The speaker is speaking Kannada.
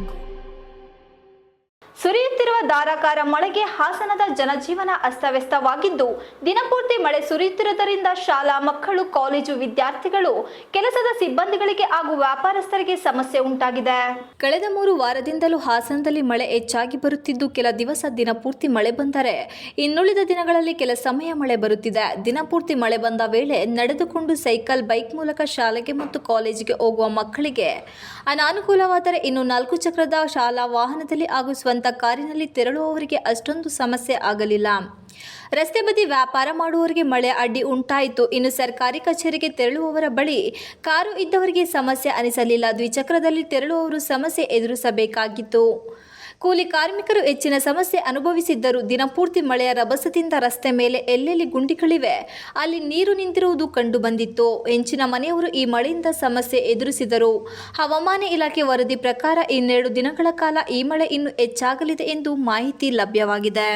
jungle. ಧಾರಾಕಾರ ಮಳೆಗೆ ಹಾಸನದ ಜನಜೀವನ ಅಸ್ತವ್ಯಸ್ತವಾಗಿದ್ದು, ದಿನಪೂರ್ತಿ ಮಳೆ ಸುರಿಯುತ್ತಿರುವುದರಿಂದ ಶಾಲಾ ಮಕ್ಕಳು, ಕಾಲೇಜು ವಿದ್ಯಾರ್ಥಿಗಳು, ಕೆಲಸದ ಸಿಬ್ಬಂದಿಗಳಿಗೆ ಹಾಗೂ ವ್ಯಾಪಾರಸ್ಥರಿಗೆ ಸಮಸ್ಯೆ ಉಂಟಾಗಿದೆ. ಕಳೆದ ಮೂರು ವಾರದಿಂದಲೂ ಹಾಸನದಲ್ಲಿ ಮಳೆ ಹೆಚ್ಚಾಗಿ ಬರುತ್ತಿದ್ದು, ಕೆಲ ದಿವಸ ದಿನಪೂರ್ತಿ ಮಳೆ ಬಂದರೆ ಇನ್ನುಳಿದ ದಿನಗಳಲ್ಲಿ ಕೆಲ ಸಮಯ ಮಳೆ ಬರುತ್ತಿದೆ. ದಿನಪೂರ್ತಿ ಮಳೆ ಬಂದ ವೇಳೆ ನಡೆದುಕೊಂಡು ಸೈಕಲ್, ಬೈಕ್ ಮೂಲಕ ಶಾಲೆಗೆ ಮತ್ತು ಕಾಲೇಜಿಗೆ ಹೋಗುವ ಮಕ್ಕಳಿಗೆ ಅನಾನುಕೂಲವಾದರೆ ಇನ್ನು ನಾಲ್ಕು ಚಕ್ರದ ಶಾಲಾ ವಾಹನದಲ್ಲಿ ಹಾಗೂ ಸ್ವಂತ ಕಾರಿನಲ್ಲಿ ತೆರಳುವವರಿಗೆ ಅಷ್ಟೊಂದು ಸಮಸ್ಯೆ ಆಗಲಿಲ್ಲ. ರಸ್ತೆ ಬದಿ ವ್ಯಾಪಾರ ಮಾಡುವವರಿಗೆ ಮಳೆ ಅಡ್ಡಿ ಉಂಟಾಯಿತು. ಇನ್ನು ಸರ್ಕಾರಿ ಕಚೇರಿಗೆ ತೆರಳುವವರ ಬಳಿ ಕಾರು ಇದ್ದವರಿಗೆ ಸಮಸ್ಯೆ ಅನಿಸಲಿಲ್ಲ. ದ್ವಿಚಕ್ರದಲ್ಲಿ ತೆರಳುವವರು ಸಮಸ್ಯೆ ಎದುರಿಸಬೇಕಾಗಿತ್ತು. ಕೂಲಿ ಕಾರ್ಮಿಕರು ಹೆಚ್ಚಿನ ಸಮಸ್ಯೆ ಅನುಭವಿಸಿದ್ದರೂ ದಿನಪೂರ್ತಿ ಮಳೆಯ ರಭಸದಿಂದ ರಸ್ತೆ ಮೇಲೆ ಎಲ್ಲೆಲ್ಲಿ ಗುಂಡಿಗಳಿವೆ, ಅಲ್ಲಿ ನೀರು ನಿಂತಿರುವುದು ಕಂಡು ಬಂದಿತ್ತು. ಹೆಂಚಿನ ಮನೆಯವರು ಈ ಮಳೆಯಿಂದ ಸಮಸ್ಯೆ ಎದುರಿಸಿದರು. ಹವಾಮಾನ ಇಲಾಖೆ ವರದಿ ಪ್ರಕಾರ ಇನ್ನೆರಡು ದಿನಗಳ ಕಾಲ ಈ ಮಳೆ ಇನ್ನು ಹೆಚ್ಚಾಗಲಿದೆ ಎಂದು ಮಾಹಿತಿ ಲಭ್ಯವಾಗಿದೆ.